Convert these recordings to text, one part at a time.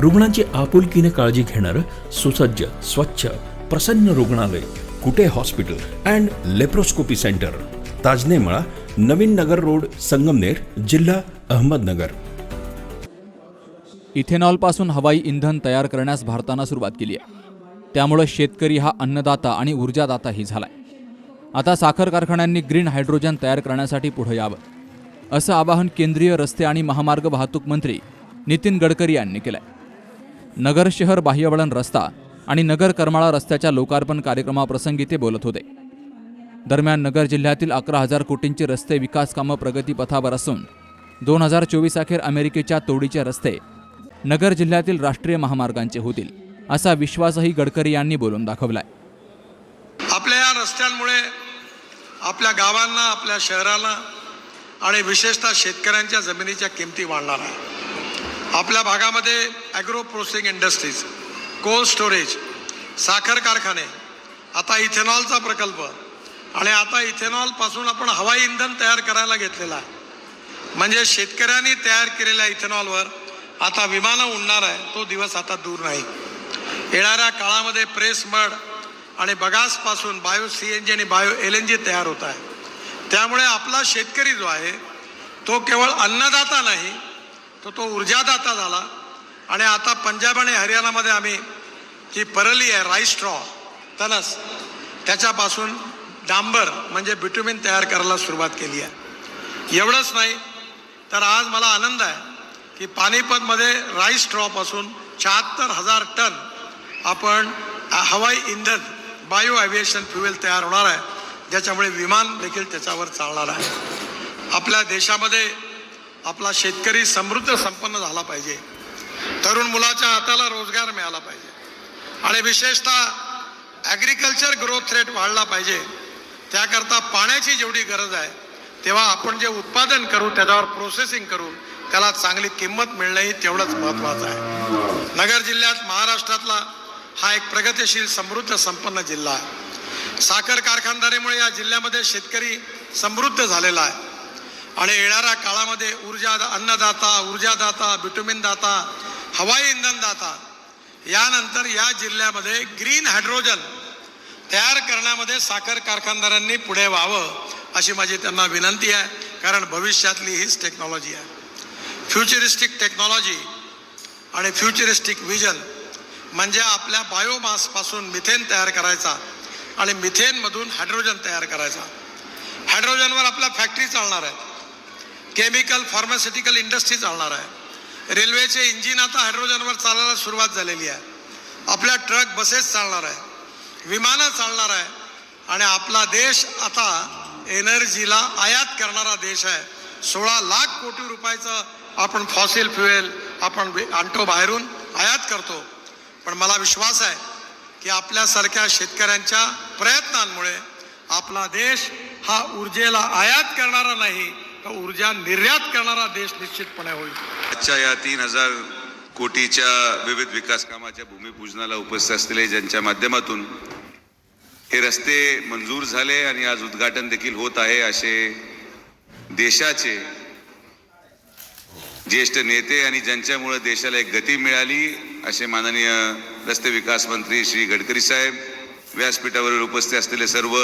रुग्णांची आपुलकीने काळजी घेणारं सुसज्ज स्वच्छ प्रसन्न रुग्णालय Kute hospital and laparoscopy centre. Tajne Mala Navin Nagar road Sangamner जिल्हा अहमदनगर. इथेनॉलपासून हवाई इंधन तयार करण्यास भारतानं सुरुवात केली आहे. त्यामुळं शेतकरी हा अन्नदाता आणि ऊर्जादाताही झालाय. आता साखर कारखान्यांनी ग्रीन हायड्रोजन तयार करण्यासाठी पुढे यावं असं आवाहन केंद्रीय रस्ते आणि महामार्ग वाहतूक मंत्री नितीन गडकरी यांनी केलं आहे नगर शहर बाह्यवळण रस्ता आणि नगर करमाळा रस्त्याच्या लोकार्पण कार्यक्रमाप्रसंगी ते बोलत होते. दरम्यान नगर जिल्ह्यातील अकरा हजार कोटींची रस्ते विकास कामं प्रगतीपथावर असून दोन हजार चोवीस अखेर अमेरिकेच्या तोडीचे रस्ते नगर जिल्ह्यातील राष्ट्रीय महामार्गांचे होतील असा विश्वासही गडकरी यांनी बोलून दाखवलाय. आपल्या या रस्त्यांमुळे आपल्या गावांना आपल्या शहराला आणि विशेषतः शेतकऱ्यांच्या जमिनीच्या किमती वाढणार आहे. आपल्या भागामध्ये agro processing industries cold storage साखर कारखाने आता इथेनॉलचा प्रकल्प आणि आता इथेनॉलपासून आपण हवाई इंधन तयार करायला घेतलेला आहे. म्हणजे शेतकऱ्यांनी तयार केलेल्या इथेनॉलवर आता विमानं उडणार आहे तो दिवस आता दूर नाही. येणाऱ्या काळामध्ये प्रेस मड आणि बगासपासून बायो सी एन जी आणि बायो एल एन जी तयार होत आहे. त्यामुळे आपला शेतकरी जो आहे तो केवळ अन्नदाता नाही तर तो ऊर्जादाता झाला. आणि आता पंजाब आणि हरियाणामध्ये आम्ही जी परली आहे राईस स्ट्रॉ तनस त्याच्यापासून डांबर म्हणजे बिटुमिन तयार करायला सुरुवात केली आहे. एवढंच नाही तर आज मला आनंद आहे की पानिपतमध्ये राईस स्ट्रॉपासून शहात्तर हजार टन आपण हवाई इंधन बायो ॲव्हिएशन फ्युएल तयार होणार आहे. ज्याच्यामुळे विमान देखील त्याच्यावर चालणार आहे. आपल्या देशामध्ये आपला शेतकरी समृद्ध संपन्न झाला पाहिजे. तरुण मुलाच्या हाताला रोजगार मिळाला पाहिजे. आणि विशेषतः ॲग्रिकल्चर ग्रोथ रेट वाढला पाहिजे. त्याकरता पाण्याची जेवढी गरज आहे तेव्हा आपण जे उत्पादन करू त्याच्यावर प्रोसेसिंग करू त्याला चांगली किंमत मिळणंही तेवढंच महत्त्वाचं आहे. नगर जिल्ह्यात महाराष्ट्रातला हा एक प्रगतिशील समृद्ध संपन्न जिल्हा आहे. साखर कारखानदारीमुळे या जिल्ह्यामध्ये शेतकरी समृद्ध झालेला आहे. आणि येणाऱ्या काळामध्ये ऊर्जा अन्नदाता ऊर्जादाता बिटुमिन दाता हवाई इंधन दाता यानंतर या जिल्ह्यामध्ये ग्रीन हायड्रोजन तयार करण्यामध्ये साखर कारखानदारांनी पुढे व्हावं अशी माझी त्यांना विनंती आहे. कारण भविष्यातली हीच टेक्नॉलॉजी आहे. फ्युचरिस्टिक टेक्नॉलॉजी आणि फ्युचरिस्टिक विजन म्हणजे आपल्या बायोमासपासून मिथेन तयार करायचा आणि मिथेनमधून हायड्रोजन तयार करायचा. हायड्रोजनवर आपल्या फॅक्टरी चालणार आहेत. केमिकल फार्मास्युटिकल इंडस्ट्री चालणार आहे. रेल्वेचे इंजिन आता हायड्रोजनवर चालायला सुरुवात झालेली आहे. आपल्या ट्रक बसेस चालणार आहे. विमानं चालणार आहे. आणि आपला देश आता एनर्जीला आयात करणारा देश आहे. सोळा लाख कोटी रुपयाचं आपण फॉसिल फ्युएल आपण आणतो बाहेरून आयात करतो. पण मला विश्वास आहे की आपल्यासारख्या शेतकऱ्यांच्या प्रयत्नांमुळे आपला देश हा ऊर्जेला आयात करणारा नाही ऊर्जा निर्यात करणारा देश निश्चितपणे होईल. आजच्या या तीन हजार कोटीच्या विविध विकास कामाच्या भूमिपूजनाला उपस्थित असलेले ज्यांच्या माध्यमातून हे रस्ते मंजूर झाले आणि आज उद्घाटन देखील होत आहे असे देशाचे ज्येष्ठ नेते आणि ज्यांच्यामुळे देशाला एक गती मिळाली असे माननीय रस्ते विकास मंत्री श्री गडकरी साहेब व्यासपीठावरील उपस्थित असलेले सर्व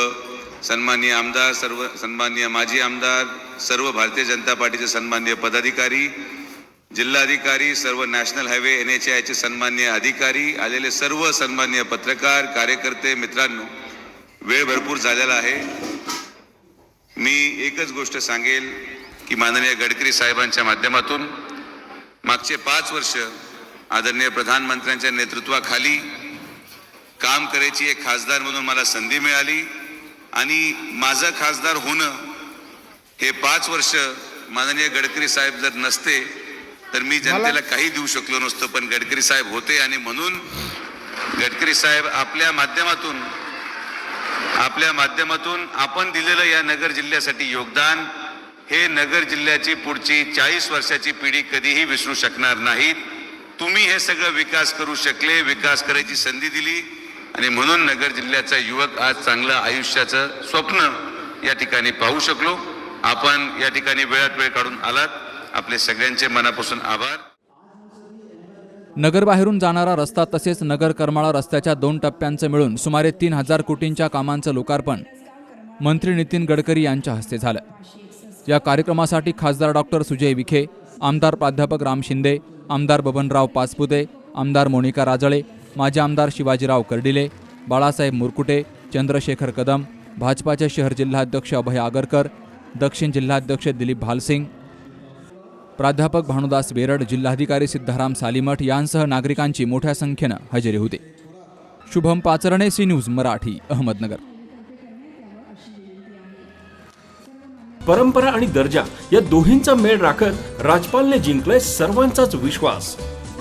सन्माननीय आमदार सर्व सन्माननीय माजी आमदार सर्व भारतीय जनता पार्टीचे सन्माननीय पदाधिकारी जिल्हाधिकारी सर्व नॅशनल हायवे एन एच आयचे सन्माननीय अधिकारी आलेले सर्व सन्माननीय पत्रकार कार्यकर्ते मित्रांनो वेळ भरपूर झालेला आहे. मी एकच गोष्ट सांगेल की माननीय गडकरी साहेबांच्या माध्यमातून मागचे पाच वर्ष आदरणीय प्रधानमंत्र्यांच्या नेतृत्वाखाली काम करायची एक खासदार म्हणून मला संधी मिळाली. आणि माझं खासदार होणं हे पाच वर्ष माननीय गडकरी साहेब जर नसते तर मी जनतेला काही देऊ शकलो नसतो पण गडकरी साहेब होते आणि म्हणून गडकरी साहेब आपल्या माध्यमातून आपल्या माध्यमातून आपण दिलेलं या नगर जिल्ह्यासाठी योगदान हे नगर जिल्ह्याची पुढची चाळीस वर्षाची पिढी कधीही विसरू शकणार नाहीत. तुम्ही हे सगळं विकास करू शकले विकास करायची संधी दिली. आणि म्हणून नगर जिल्ह्याचा युवक आज चांगलं आयुष्याचं स्वप्न या ठिकाणी पाहू शकलो. आपण या ठिकाणी वेळात वेळ काढून आलात. आपले सगळ्यांचे मनापासून आभार. नगरबाहेरून जाणारा रस्ता तसेच नगर करमाळा रस्त्याच्या दोन टप्प्यांचं मिळून सुमारे तीन हजार कोटींच्या कामांचं लोकार्पण मंत्री नितीन गडकरी यांच्या हस्ते झालं. या कार्यक्रमासाठी खासदार डॉक्टर सुजय विखे आमदार प्राध्यापक राम शिंदे आमदार बबनराव पाचपुते आमदार मोनिका राजळे माजी आमदार शिवाजीराव कर्डिले बाळासाहेब मुरकुटे चंद्रशेखर कदम भाजपाचे शहर जिल्हाध्यक्ष अभय आगरकर दक्षिण जिल्हाध्यक्ष दिलीप भालसिंग प्राध्यापक भानुदास बेरड जिल्हाधिकारी सिद्धाराम सालीमठ यांसह नागरिकांची मोठ्या संख्येनं हजेरी होते. Shubham Pacharne C news Marathi Ahmednagar. परंपरा आणि दर्जा या दोन्हींचा मेळ राखत राजपालने जिंकलाय सर्वांचाच विश्वास.